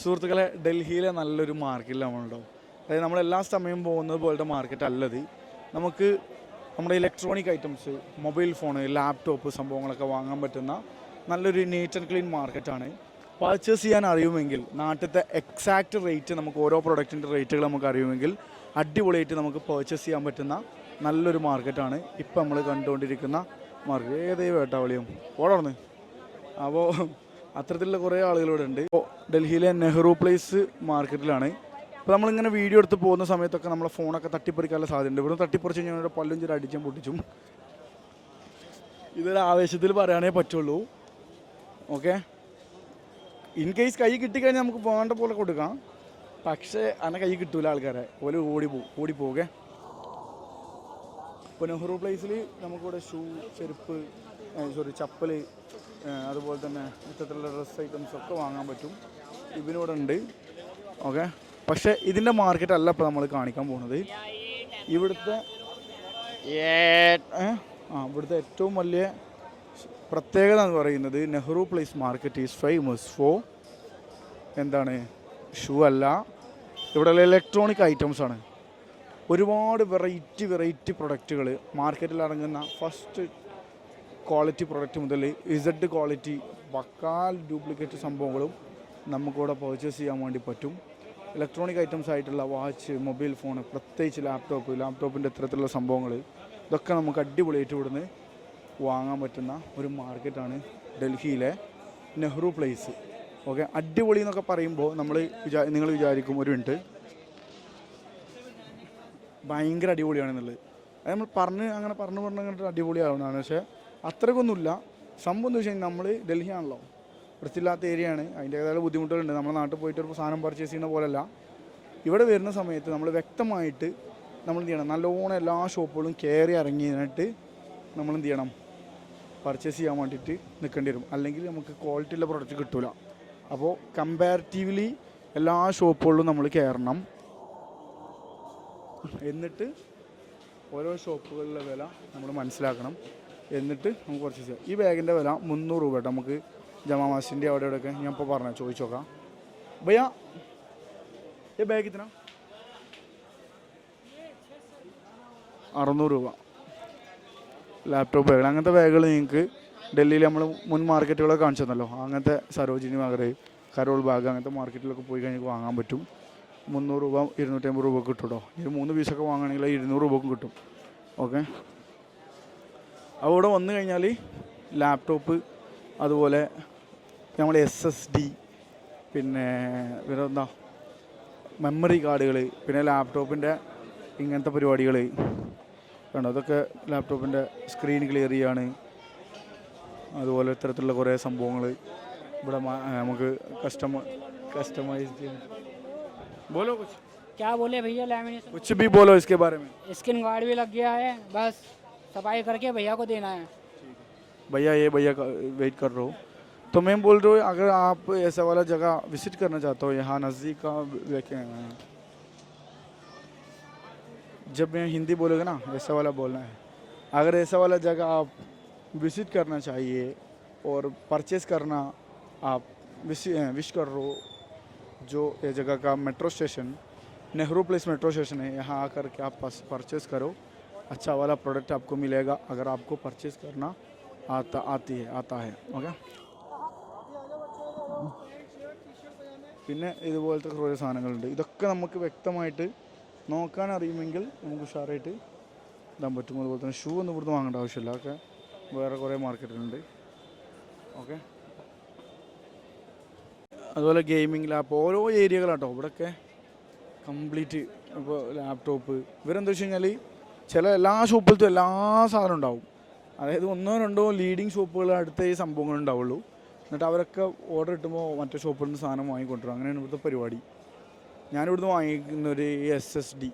സുഹൃത്തുക്കളെ ഡൽഹിയിലെ നല്ലൊരു മാർക്കറ്റിൽ നമ്മളുണ്ടാവും അതായത് നമ്മൾ എല്ലാ സമയവും പോകുന്നത് പോലത്തെ മാർക്കറ്റ് അല്ലത്. നമുക്ക് നമ്മുടെ electronic items mobile phone laptop സംഭവങ്ങളൊക്കെ വാങ്ങാൻ പറ്റുന്ന നല്ലൊരു നീറ്റ് ആൻഡ് ക്ലീൻ മാർക്കറ്റാണ് പർച്ചേസ് ചെയ്യാൻ അറിയുമെങ്കിൽ നാട്ടിലത്തെ എക്സാക്റ്റ് റേറ്റ് നമുക്ക് ഓരോ പ്രൊഡക്റ്റിന്റെ റേറ്റുകൾ നമുക്ക് അറിയുമെങ്കിൽ അടിപൊളിയായിട്ട് നമുക്ക് പർച്ചേസ് ചെയ്യാൻ പറ്റുന്ന നല്ലൊരു മാർക്കറ്റാണ് ഇപ്പം നമ്മൾ കണ്ടുകൊണ്ടിരിക്കുന്ന മാർക്കറ്റ് ഏതേ വേട്ടാവളിയും? ഓടർന്ന് അപ്പോൾ അത്തരത്തിലുള്ള കുറേ ആളുകളിവിടെ ഉണ്ട്. ഡൽഹിയിലെ നെഹ്റു പ്ലേസ് മാർക്കറ്റിലാണ് അപ്പോൾ നമ്മളിങ്ങനെ വീഡിയോ എടുത്ത് പോകുന്ന സമയത്തൊക്കെ നമ്മളെ ഫോണൊക്കെ തട്ടിപ്പറിക്കാനുള്ള സാധ്യതയുണ്ട് ഇവിടെ തട്ടിപ്പറിച്ച് കഴിഞ്ഞാൽ പല്ലും ചില അടിച്ചും പൊട്ടിച്ചും. ഇതൊരു ആവേശത്തിൽ പറയാനേ പറ്റുള്ളൂ. ഓക്കെ ഇൻ കേസ് കൈ കിട്ടിക്കഴിഞ്ഞാൽ നമുക്ക് വേണ്ട പോലെ കൊടുക്കാം. പക്ഷേ അന കൈ കിട്ടൂല ആൾക്കാരെ. ഓൽ ഓടി പോകും ഓടി പോകെ ഇപ്പോൾ നെഹ്റു പ്ലേസിൽ നമുക്കിവിടെ ഷൂ ചെരുപ്പ് സോറി ചപ്പൽ അതുപോലെ തന്നെ ഇത്തരത്തിലുള്ള ഡ്രസ്സ് ഐറ്റംസ് ഒക്കെ വാങ്ങാൻ പറ്റും. ഇവനിവിടെ ഉണ്ട് ഓക്കെ പക്ഷേ ഇതിന്റെ മാർക്കറ്റ് അല്ല ഇപ്പോൾ നമ്മൾ കാണിക്കാൻ പോകുന്നത് ഇവിടുത്തെ ഏ? ആ ഇവിടുത്തെ ഏറ്റവും വലിയ പ്രത്യേകത എന്ന് പറയുന്നത് Nehru place market is famous for എന്താണ്? ഷൂ അല്ല. ഇവിടെയുള്ള ഇലക്ട്രോണിക് ഐറ്റംസ് ആണ്. ഒരുപാട് വെറൈറ്റി വെറൈറ്റി പ്രൊഡക്റ്റുകൾ മാർക്കറ്റിൽ ഇറങ്ങുന്ന ഫസ്റ്റ് ക്വാളിറ്റി പ്രൊഡക്റ്റ് മുതൽ ഇസഡ് ക്വാളിറ്റി വക്കാൽ ഡ്യൂപ്ലിക്കേറ്റ് സംഭവങ്ങളും നമുക്കിവിടെ പർച്ചേസ് ചെയ്യാൻ വേണ്ടി പറ്റും. ഇലക്ട്രോണിക് ഐറ്റംസ് ആയിട്ടുള്ള വാച്ച് മൊബൈൽ ഫോൺ പ്രത്യേകിച്ച് ലാപ്ടോപ്പ് ലാപ്ടോപ്പിന്റെ ഇത്തരത്തിലുള്ള സംഭവങ്ങൾ ഇതൊക്കെ നമുക്ക് അടിപൊളിയായിട്ട് ഇവിടുന്ന് വാങ്ങാൻ പറ്റുന്ന ഒരു മാർക്കറ്റാണ് ഡൽഹിയിലെ നെഹ്റു പ്ലേസ് ഓക്കെ അടിപൊളി എന്നൊക്കെ പറയുമ്പോൾ നമ്മൾ വിചാ നിങ്ങൾ വിചാരിക്കും ഒരു മിനിറ്റ് ഭയങ്കര അടിപൊളിയാണെന്നുള്ളത്. അത് നമ്മൾ പറഞ്ഞ് അങ്ങനെ പറഞ്ഞു പറഞ്ഞു അങ്ങോട്ട് അടിപൊളിയാവുന്നതാണ്. പക്ഷേ അത്രയ്ക്കൊന്നുമില്ല സംഭവം എന്ന് വെച്ച് കഴിഞ്ഞാൽ നമ്മൾ ഡൽഹി ആണല്ലോ വൃത്തിയില്ലാത്ത ഏരിയയാണ്. അതിന്റേതായ ബുദ്ധിമുട്ടുകളുണ്ട്. നമ്മുടെ നാട്ടിൽ പോയിട്ട് ഒരു സാധനം പർച്ചേസ് ചെയ്യുന്ന പോലല്ല ഇവിടെ വരുന്ന സമയത്ത് നമ്മൾ വ്യക്തമായിട്ട് നമ്മൾ എന്ത് ചെയ്യണം? നല്ലോണം എല്ലാ ഷോപ്പുകളും കയറി ഇറങ്ങിയിട്ട് നമ്മൾ എന്ത് ചെയ്യണം? പർച്ചേസ് ചെയ്യാൻ വേണ്ടിയിട്ട് നിൽക്കേണ്ടി വരും. അല്ലെങ്കിൽ നമുക്ക് ക്വാളിറ്റി ഉള്ള പ്രൊഡക്റ്റ് കിട്ടില്ല അപ്പോൾ കമ്പാരിറ്റീവ്ലി എല്ലാ ഷോപ്പുകളിലും നമ്മൾ കയറണം എന്നിട്ട് ഓരോ ഷോപ്പുകളിലെ വില നമ്മൾ മനസ്സിലാക്കണം. എന്നിട്ട് നമുക്ക് കുറച്ച് ചെയ്യാം. ഈ ബാഗിന്റെ വില മുന്നൂറ് രൂപ കേട്ടോ. നമുക്ക് ജമാ മസ്ജിന്റെ അവിടെ ഇവിടെയൊക്കെ ഞാൻ ഇപ്പോൾ പറഞ്ഞു ചോദിച്ചു നോക്കാം. ഭയ്യ ഈ ബാഗ് ഇത്ര അറുന്നൂറ് രൂപ. ലാപ്ടോപ്പ് ബാഗുകൾ അങ്ങനത്തെ ബാഗുകൾ നിങ്ങൾക്ക് ഡൽഹിയിൽ നമ്മൾ മുൻ മാർക്കറ്റുകളൊക്കെ കാണിച്ചു തന്നല്ലോ. അങ്ങനത്തെ സരോജിനി മകർ കരോൾ ബാഗ് അങ്ങനത്തെ മാർക്കറ്റിലൊക്കെ പോയി കഴിഞ്ഞാൽ വാങ്ങാൻ പറ്റും. മുന്നൂറ് രൂപ ഇരുന്നൂറ്റമ്പത് രൂപ കിട്ടും കേട്ടോ. ഇത് മൂന്ന് പീസൊക്കെ വാങ്ങുകയാണെങ്കിൽ ഇരുന്നൂറ് രൂപക്കും കിട്ടും. ഓക്കെ അവിടെ വന്നു കഴിഞ്ഞാൽ ലാപ്ടോപ്പ് അതുപോലെ നമ്മൾ എസ് എസ് ഡി പിന്നെ വേറെ എന്താ മെമ്മറി കാർഡുകൾ പിന്നെ ലാപ്ടോപ്പിൻ്റെ ഇങ്ങനത്തെ പരിപാടികൾ കണ്ടോ അതൊക്കെ ലാപ്ടോപ്പിൻ്റെ സ്ക്രീൻ ക്ലിയർ ചെയ്യാണ് അതുപോലെ ഇത്തരത്തിലുള്ള കുറേ സംഭവങ്ങൾ ഇവിടെ മാ- നമുക്ക് കസ്റ്റമ കസ്റ്റമൈസ് ചെയ്യാൻ बोलो कुछ क्या बोले भैया लैमिनेशन कुछ भी बोलो इसके बारे में स्किन गार्ड भी लग गया है बस सफ़ाई करके भैया को देना है। भैया, ये भैया वेट कर रहा हूँ। तो मैं बोल रहा हूँ, अगर आप ऐसा वाला जगह विज़िट करना चाहते हो, यहाँ नज़दीक का लेके जब मैं हिंदी बोलेगा ना ऐसा वाला बोलना है। अगर ऐसा वाला जगह आप विज़िट करना चाहिए और परचेस करना आप विश विश कर रहे हो, जो ये जगह का metro station Nehru place metro station है, यहाँ आकर के आप परचेस करो। अच्छा वाला प्रोडक्ट आपको मिलेगा अगर आपको परचेस करना आता आती है आता है ഓക്കെ പിന്നെ ഇതുപോലത്തെ കുറേ സാധനങ്ങളുണ്ട് ഇതൊക്കെ നമുക്ക് വ്യക്തമായിട്ട് നോക്കാൻ അറിയുമെങ്കിൽ നമുക്ക് ഉഷാറായിട്ട് ഇടാൻ പറ്റും അതുപോലെ തന്നെ ഷൂ ഒന്നും ഇവിടുന്ന് വാങ്ങേണ്ട ആവശ്യമില്ല ഒക്കെ വേറെ കുറേ മാർക്കറ്റിലുണ്ട് ഓക്കെ അതുപോലെ ഗെയിമിംഗ് ലാപ്പ് ഓരോ ഏരിയകളാട്ടോ ഇവിടെയൊക്കെ കംപ്ലീറ്റ് ഇപ്പോൾ ലാപ്ടോപ്പ് ഇവരെന്താ വെച്ച് കഴിഞ്ഞാൽ ചില എല്ലാ ഷോപ്പിലത്തും എല്ലാ സാധനവും ഉണ്ടാവും. അതായത് ഒന്നോ രണ്ടോ ലീഡിങ് ഷോപ്പുകൾ അടുത്ത ഈ സംഭവങ്ങൾ ഉണ്ടാവുള്ളൂ. എന്നിട്ട് അവരൊക്കെ ഓർഡർ കിട്ടുമ്പോൾ മറ്റേ ഷോപ്പിൽ നിന്ന് സാധനം വാങ്ങിക്കൊണ്ടിരും അങ്ങനെയാണ് ഇവിടുത്തെ പരിപാടി. ഞാനിവിടുന്ന് വാങ്ങിക്കുന്ന ഒരു എസ് എസ് ഡി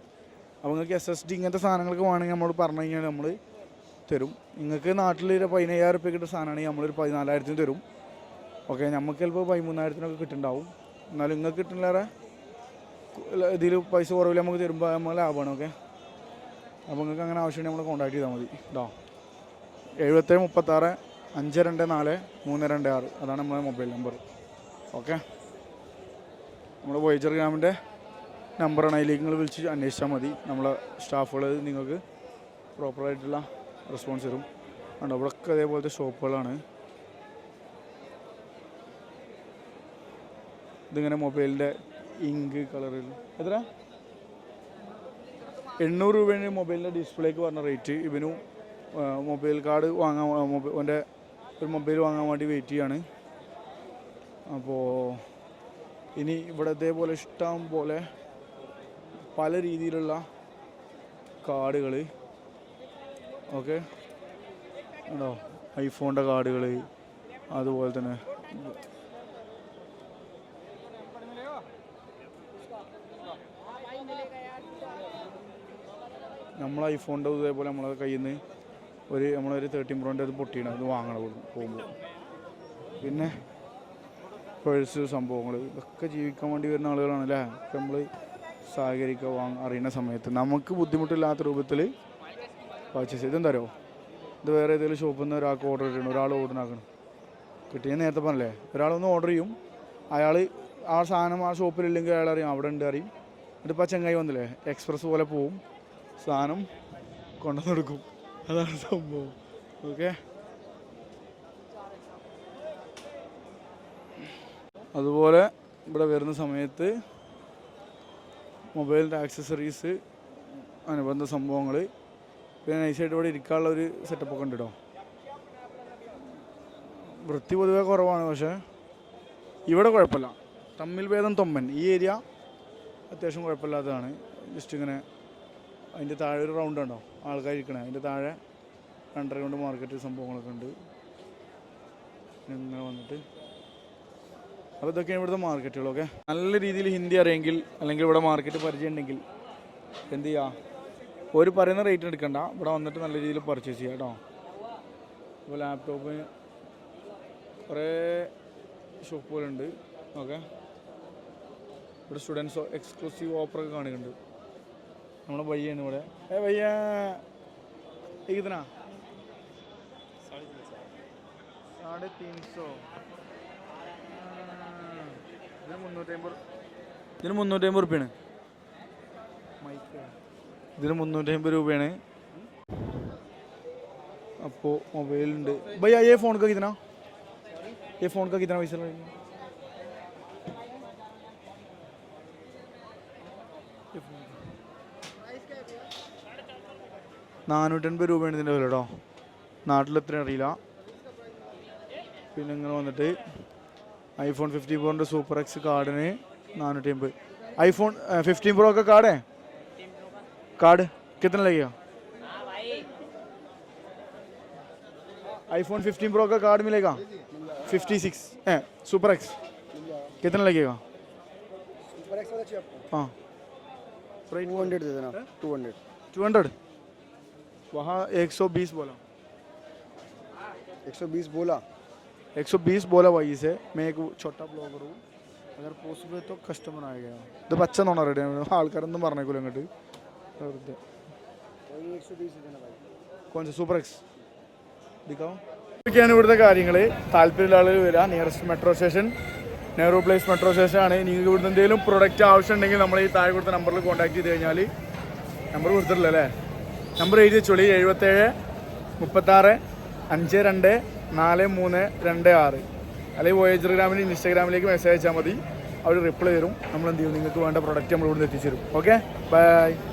അപ്പോൾ നിങ്ങൾക്ക് എസ് എസ് ഡി ഇങ്ങനത്തെ സാധനങ്ങളൊക്കെ വേണമെങ്കിൽ നമ്മൾ പറഞ്ഞു കഴിഞ്ഞാൽ നമ്മൾ തരും. നിങ്ങൾക്ക് നാട്ടിൽ ഒരു പതിനയ്യായിരം റുപ്യ കിട്ടുന്ന സാധനമാണെങ്കിൽ നമ്മളൊരു പതിനാലായിരത്തിന് തരും. ഓക്കെ നമുക്ക് ചിലപ്പോൾ പതിമൂന്നായിരത്തിനൊക്കെ കിട്ടുന്നുണ്ടാവും. എന്നാലും നിങ്ങൾക്ക് കിട്ടുന്നില്ല ഇതിൽ പൈസ കുറവില്ല നമുക്ക് തരുമ്പോൾ നമ്മൾ ലാഭമാണ് ഓക്കെ അപ്പോൾ നിങ്ങൾക്ക് അങ്ങനെ ആവശ്യമുണ്ടെങ്കിൽ നമ്മൾ കോൺടാക്ട് ചെയ്താൽ മതി. കേട്ടോ എഴുപത്തേഴ് മുപ്പത്താറ് അഞ്ച് രണ്ട് നാല് മൂന്ന് രണ്ട് ആറ്. അതാണ് നമ്മുടെ മൊബൈൽ നമ്പർ ഓക്കെ നമ്മുടെ വോയേജർ ഗ്രാമിന്റെ നമ്പറാണ് അതിലേക്ക് നിങ്ങൾ വിളിച്ച് അന്വേഷിച്ചാൽ മതി. നമ്മളെ സ്റ്റാഫുകൾ നിങ്ങൾക്ക് പ്രോപ്പറായിട്ടുള്ള റെസ്പോൺസ് തരും. ഉണ്ട് അവിടെയൊക്കെ അതേപോലത്തെ ഷോപ്പുകളാണ് ഇതിങ്ങനെ മൊബൈലിന്റെ ഇങ്ക് കളറിൽ എത്ര എണ്ണൂറ് രൂപയാണ് മൊബൈലിന്റെ ഡിസ്പ്ലേക്ക് പറഞ്ഞ റേറ്റ് ഇവനും മൊബൈൽ കാർഡ് വാങ്ങാൻ ഓന്റെ ഒരു മൊബൈൽ വാങ്ങാൻ വേണ്ടി വെയിറ്റ് ചെയ്യാണ്. അപ്പോൾ ഇനി ഇവിടെ ഇതേപോലെ ഇഷ്ടം പോലെ പല രീതിയിലുള്ള കാർഡുകൾ ഓക്കെ? ഉണ്ടോ ഐഫോണിന്റെ കാർഡുകൾ അതുപോലെ തന്നെ നമ്മൾ ഐഫോണിന്റെ ഇതേപോലെ നമ്മളെ കയ്യിൽ നിന്ന് ഒരു നമ്മളൊരു തേർട്ടീൻ പ്രോന്റെ അത് പൊട്ടിയാണ്. അത് വാങ്ങണം പോകുമ്പോൾ പിന്നെ പേഴ്സ് സംഭവങ്ങൾ ഇതൊക്കെ ജീവിക്കാൻ വേണ്ടി വരുന്ന ആളുകളാണ് അല്ലേ നമ്മൾ സഹകരിക്കുക വാങ്ങ അറിയുന്ന സമയത്ത്. നമുക്ക് ബുദ്ധിമുട്ടില്ലാത്ത രൂപത്തിൽ പർച്ചേസ് ചെയ്ത്. എന്താ ഇത് വേറെ ഏതെങ്കിലും ഷോപ്പിൽ നിന്ന് ഒരാൾക്ക് ഓർഡർ ചെയ്യണം ഒരാൾ ഓർഡർ ആക്കണം കിട്ടിയ നേരത്തെ പറഞ്ഞല്ലേ? ഒരാളൊന്ന് ഓർഡർ ചെയ്യും. അയാൾ ആ സാധനം ആ ഷോപ്പിലില്ലെങ്കിൽ അയാൾ അറിയാം അവിടെ ഉണ്ട് അറിയും എന്നിട്ടിപ്പോൾ ആ ചെങ്ങായി വന്നില്ലേ? എക്സ്പ്രസ് പോലെ പോവും. സാധനം കൊണ്ടുവന്ന് കൊടുക്കും അതാണ് സംഭവം. ഓക്കെ? അതുപോലെ ഇവിടെ വരുന്ന സമയത്ത് മൊബൈലിന്റെ ആക്സസറീസ് അനുബന്ധ സംഭവങ്ങൾ പിന്നെ നൈസായിട്ട് ഇവിടെ ഇരിക്കാനുള്ള ഒരു സെറ്റപ്പൊക്കെ ഉണ്ട് കേട്ടോ വൃത്തി പൊതുവെ കുറവാണ് പക്ഷേ. ഇവിടെ കുഴപ്പമില്ല. തമ്മിൽ ഭേദം തൊമ്മൻ. ഈ ഏരിയ അത്യാവശ്യം കുഴപ്പമില്ലാത്തതാണ്. ജസ്റ്റ് ഇങ്ങനെ അതിന്റെ താഴെ ഒരു റൗണ്ട് ഉണ്ടോ? ആൾക്കാർ ഇരിക്കണേ. അതിന്റെ താഴെ അണ്ടർഗ്രൗണ്ട് മാർക്കറ്റ് സംഭവങ്ങളൊക്കെ ഉണ്ട്. ഇങ്ങനെ വന്നിട്ട്. അപ്പോൾ ഇതൊക്കെയാണ് ഇവിടുത്തെ മാർക്കറ്റുകളൊക്കെ നല്ല രീതിയിൽ ഹിന്ദി അറിയെങ്കിൽ അല്ലെങ്കിൽ ഇവിടെ മാർക്കറ്റ് പരിചയം ഉണ്ടെങ്കിൽ എന്ത് ചെയ്യുക ഒരു പറയുന്ന റേറ്റ് എടുക്കണ്ട. ഇവിടെ വന്നിട്ട് നല്ല രീതിയിൽ പർച്ചേസ് ചെയ്യുക കേട്ടോ. ഇപ്പോൾ ലാപ്ടോപ്പിന് കുറേ ഷോപ്പുകളുണ്ട് ഓക്കെ ഇവിടെ സ്റ്റുഡൻസ് എക്സ്ക്ലൂസീവ് ഓഫറൊക്കെ കാണിക്കുന്നുണ്ട്. നമ്മുടെ ഭയ്യാണ് ഇവിടെ ഏ ഭയ്യ कितना साढ़े तीन सौ ഇതിന് മുന്നൂറ്റമ്പത് ഇതിന് മുന്നൂറ്റമ്പത് റുപ്യാണ് ഇതിന് മുന്നൂറ്റമ്പത് രൂപയാണ് അപ്പോൾ മൊബൈലുണ്ട് भैया ये फ़ोन का कितना ये फ़ोन का നാനൂറ്റൻപത് രൂപയാണ് ഇതിൻ്റെ വില കേട്ടോ നാട്ടിലെത്ര അറിയില്ല പിന്നെ ഇങ്ങനെ വന്നിട്ട് ഐഫോൺ ഫിഫ്റ്റി ഫോറിൻ്റെ സൂപ്പർ എക്സ് കാർഡിന് നാനൂറ്റി അമ്പത് ഐഫോൺ फिफ्टीन प्रो का कार्ड है कार्ड कितना लगेगा आईफोन 15 प्रो का कार्ड मिलेगा 56 है सुपर एक्स कितना लगेगा हाँ टू हंड्रेड दे देना टू हंड्रेड टू हंड्रेड वहाँ एक सौ बीस बोला एक सौ बीस बोला एक सौ बीस बोला भाई से मैं एक छोटा ब्लॉगर हूँ अगर पॉसिबल तो कस्टमर आएगा ഇത് പച്ച നോണ റെഡി ആൾക്കാരൊന്നും പറഞ്ഞേക്കൂല അങ്ങോട്ട് വെറുതെ वही एक सौ बीस दे देना भाई കോൺസ് സൂപ്പർ എക്സ് ദിക്കാവും ഇതൊക്കെയാണ് ഇവിടുത്തെ കാര്യങ്ങൾ താല്പര്യമുള്ള ആളുകൾ വരിക nearest metro station Nehru Place metro station ആണ് നിങ്ങൾക്ക് ഇവിടുന്ന് എന്തെങ്കിലും പ്രൊഡക്റ്റ് ആവശ്യമുണ്ടെങ്കിൽ നമ്മൾ ഈ താഴെ കൊടുത്ത നമ്പറിൽ കോൺടാക്ട് ചെയ്ത് കഴിഞ്ഞാൽ നമ്പർ കൊടുത്തിട്ടില്ല അല്ലേ നമ്പർ എഴുതി ചുളി എഴുപത്തേഴ് മുപ്പത്താറ് അഞ്ച് രണ്ട് നാല് മൂന്ന് രണ്ട് ആറ്. അല്ലെങ്കിൽ വോയേജർ ഇൻസ്റ്റാഗ്രാമിലേക്ക് മെസ്സേജ് അയച്ചാൽ മതി. അവർ റിപ്ലൈ തരും. നമ്മൾ എന്ത് ചെയ്യും? നിങ്ങൾക്ക് വേണ്ട പ്രൊഡക്റ്റ് നമ്മൾ ഇവിടുന്ന് എത്തിച്ചു തരും. Okay bye